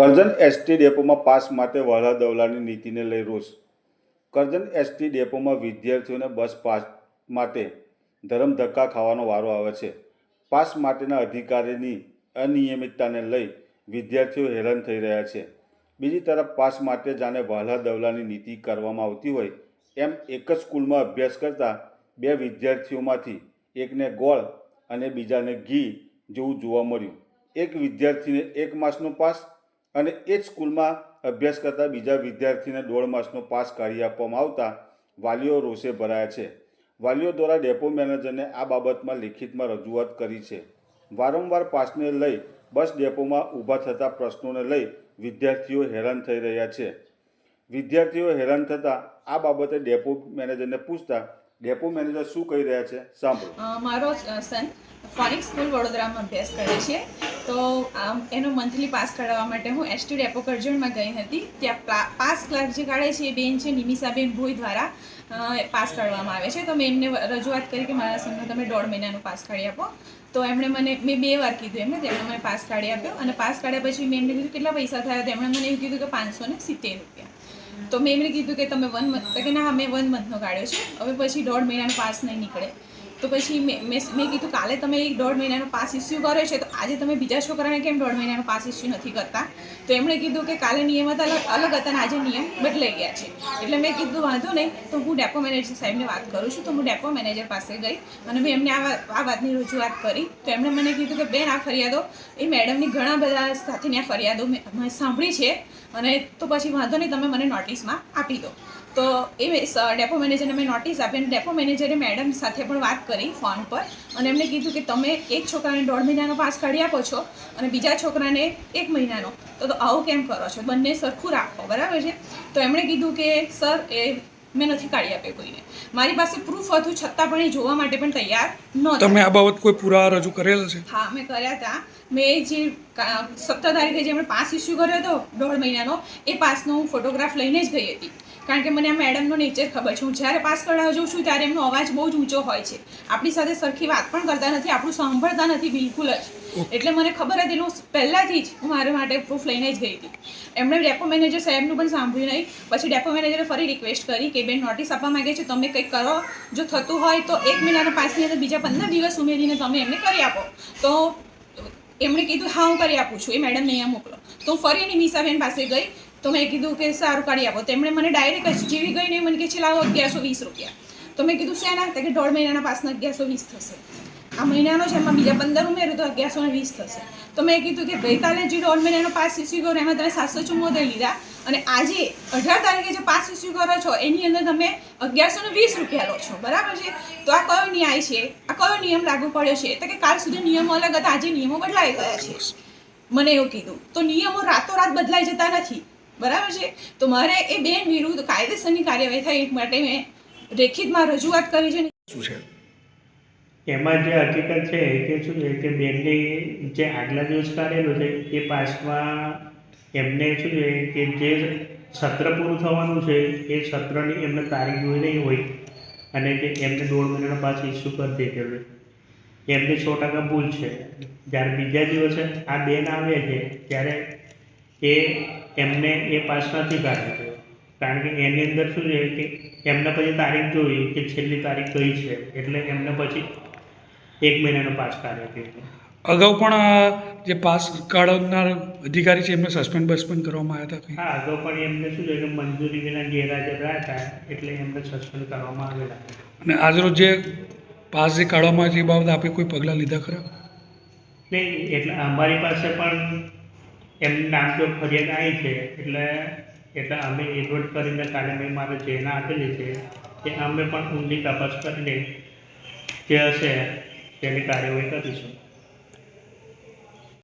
Karjan ST ડેપોમાં pass માટે વહાલા દવલાની નીતિને લઈ રોષ. કરજણ એસટી ડેપોમાં વિદ્યાર્થીઓને બસ પાસ માટે ધરમ ધક્કા ખાવાનો વારો આવે છે. પાસ માટેના અધિકારીની અનિયમિતતાને લઈ વિદ્યાર્થીઓ હેરાન થઈ રહ્યા છે. બીજી તરફ પાસ માટે જાણે વહાલા દવલાની નીતિ કરવામાં આવતી હોય, એમ એક જ સ્કૂલમાં અભ્યાસ કરતા બે વિદ્યાર્થીઓમાંથી એકને ગોળ અને બીજાને ઘી જેવું જોવા મળ્યું. એક વિદ્યાર્થીને એક માસનો પાસ અને એ જ સ્કૂલમાં અભ્યાસ કરતા બીજા વિદ્યાર્થીને દોઢ માસનો પાસ કાઢી આપવામાં આવતા વાલીઓ રોષે ભરાયા છે. વાલીઓ દ્વારા ડેપો મેનેજરને આ બાબતમાં લેખિતમાં રજૂઆત કરી છે. વારંવાર પાસને લઈ બસ ડેપોમાં ઊભા થતા પ્રશ્નોને લઈ વિદ્યાર્થીઓ હેરાન થઈ રહ્યા છે. વિદ્યાર્થીઓ હેરાન થતાં આ બાબતે ડેપો મેનેજરને પૂછતા, ડેપો મેનેજર શું કહી રહ્યા છે? સાંભળો. મારો સન ફોરિક સ્કૂલ વડોદરામાં અભ્યાસ કરે છે. તો આમ એનો મંથલી પાસ કઢાવવા માટે હું એસટી ડેપો કરજણમાં ગઈ હતી. ત્યાં પાસ ક્લાર્ક જે કાઢે છે એ બેન છે, નિમિષાબેન ભોઈ દ્વારા પાસ કાઢવામાં આવે છે. તો મેં એમને રજૂઆત કરી કે મારા સનનો તમે દોઢ મહિનાનો પાસ કાઢી આપો. તો એમણે મને, મેં બે વાર કીધું એમને, તેમણે મને પાસ કાઢી આપ્યો અને પાસ કાઢ્યા પછી મેં એમને કીધું કેટલા પૈસા થયા? તેમણે મને એવું કીધું કે પાંચસો ને સિત્તેર રૂપિયા. તો મેં એમને કીધું કે તમે વન મંથ કે ના મેં વન મંથનો કાઢ્યો છે. હવે પછી દોઢ મહિનાનો પાસ નહીં નીકળે. તો પછી મેં મેં કીધું કાલે તમે એક દોઢ મહિનાનો પાસ ઇસ્યુ કર્યો છે, તો આજે તમે બીજા છોકરાને કેમ દોઢ મહિનાનો પાસ ઇસ્યુ નથી કરતા? તો એમણે કીધું કે કાલે નિયમ હતા અલગ હતા અને આજે નિયમ બદલાઈ ગયા છે. એટલે મેં કીધું, વાંધો નહીં, તો હું ડેપો મેનેજર સાહેબને વાત કરું છું. તો હું ડેપો મેનેજર પાસે ગઈ અને મેં એમને આ વાતની રજૂઆત કરી. તો એમણે મને કીધું કે, બેન, આ ફરિયાદો, એ મેડમની ઘણા બધા સાથેની આ ફરિયાદો મેં સાંભળી છે અને તો પછી વાંધો નહીં, તમે મને નોટિસમાં આપી દો. તો એ ડેપો મેનેજરને મેં નોટિસ આપી અને ડેપો મેનેજરે મેડમ સાથે પણ વાત કરી ફોન પર અને એમને કીધું કે તમે એક છોકરાને દોઢ મહિનાનો પાસ કાઢી આપો છો અને બીજા છોકરાને એક મહિનાનો. તો તો આવું કેમ કરો છો? બંને સરખું રાખો બરાબર છે? તો એમણે કીધું કે સર એ મેં નથી કાઢી આપ્યો કોઈને. મારી પાસે પ્રૂફ હતું છતાં પણ એ જોવા માટે પણ તૈયાર નહોતા. તમે આ બાબત કોઈ પુરાવા રજૂ કરેલા છે? હા મેં કર્યા હતા મેં જે સત્તર તારીખે જે મેં પાસ ઇસ્યુ કર્યો હતો દોઢ મહિનાનો એ પાસનો હું ફોટોગ્રાફ લઈને જ ગઈ હતી. કારણ કે મને આ મેડમનો નેચર ખબર છે. હું જ્યારે પાસ કરાવવા જાઉં છું ત્યારે એમનો અવાજ બહુ જ ઊંચો હોય છે. આપણી સાથે સરખી વાત પણ કરતા નથી, આપણું સાંભળતા નથી બિલકુલ જ. એટલે મને ખબર હતી એનું પહેલાંથી જ હું મારા માટે પ્રૂફ લઈને જ ગઈ હતી. એમણે ડેપો મેનેજર સાહેબનું પણ સાંભળ્યું નહીં. પછી ડેપો મેનેજરે ફરી રિક્વેસ્ટ કરી કે, બેન નોટિસ આપવા માંગે છે, તમે કંઈક કરો. જો થતું હોય તો એક મહિનાના પાસની અંદર બીજા પંદર દિવસ ઉમેરીને તમે એમને કરી આપો. તો એમણે કીધું, હા, હું કરી આપું છું. એ મેડમને અહીંયા મોકલો. તો ફરી નિમિષાબેન પાસે ગઈ. તો મેં કીધું કે સારું કાઢી આપો. તો એમણે મને ડાયરેક્ટ જ જેવી ગઈ નહીં મને કે છે, લાવો અગિયારસો વીસ રૂપિયા. તો મેં કીધું, શેના? તો કે દોઢ મહિનાના પાસના અગિયારસો વીસ થશે. આ મહિનાનો છે, એમાં બીજા પંદર ઉમેર્યું તો અગિયારસો ને વીસ થશે. તો મેં કીધું કે ગઈકાલે જે દોઢ મહિનાનો પાસ ઇસ્યુ કર્યો, એમાં તમે સાતસો ચુમ્મોતેર લીધા. અને આજે અઢાર તારીખે જે પાસ ઇસ્યુ કરો છો, એની અંદર તમે અગિયારસો ને વીસ રૂપિયા લો છો. બરાબર છે? તો આ કયો ન્યાય છે? આ કયો નિયમ લાગુ પડ્યો છે? તો કે કાલ સુધી નિયમો અલગ હતા, આજે નિયમો બદલાઈ ગયા છે. મને એવું કીધું. તો નિયમો રાતોરાત બદલાઈ જતા નથી. બરાબર છે? તો મારે એ બેન વિરુદ્ધ કાયદેસરની કાર્યવાહી થાય એ માટે મેં રેખિતમાં રજૂઆત કરી છે શું છે? એમાં જે હકીકત છે કે શું છે કે બેનની જે આગલા દિવસ કાઢેલો છે એ પાસમાં એમને શું છે કે જે સત્ર પૂરું થવાનું છે એ સત્રની એમને તારીખ જોઈ નહીં હોય અને કે એમને દોઢ મહિનાનો પાસ ઇસ્યુ કરી દીધેલો એમને સો ટકા ભૂલ છે. જ્યારે બીજા દિવસે આ બેન આવે છે ત્યારે એ એમને એ પાસ નથી કાઢ્યો કારણ કે એની અંદર શું છે કે એમને પછી તારીખ જોઈ કે છેલ્લી તારીખ કઈ છે. એટલે એમને પછી એક મહિનાનો પાસ કાઢ્યો છે. અગાઉ પણ જે પાસ કાઢનાર અધિકારી છે એમને સસ્પેન્ડ બસ્પેન્ડ કરવામાં આવ્યા હતા? હા અગાઉ પણ એમને શું છે કે મંજૂરી વિના ગેરહાજર રહ્યા હતા એટલે એમને સસ્પેન્ડ કરવામાં આવેલા અને આજરોજ જે પાસ જે કાઢવામાં એ બાબતે આપે કોઈ પગલાં લીધા ખરા? નહીં એટલે અમારી પાસે પણ એમનું નામ જો ફરિયાદ આવી છે, એટલે એટલે અમે એડવર્ટ કરીને કાલે મેં મારે જેના આપેલી છે કે અમે પણ ઊંડી તપાસ કરીને જે હશે તેની કાર્યવાહી કરીશું.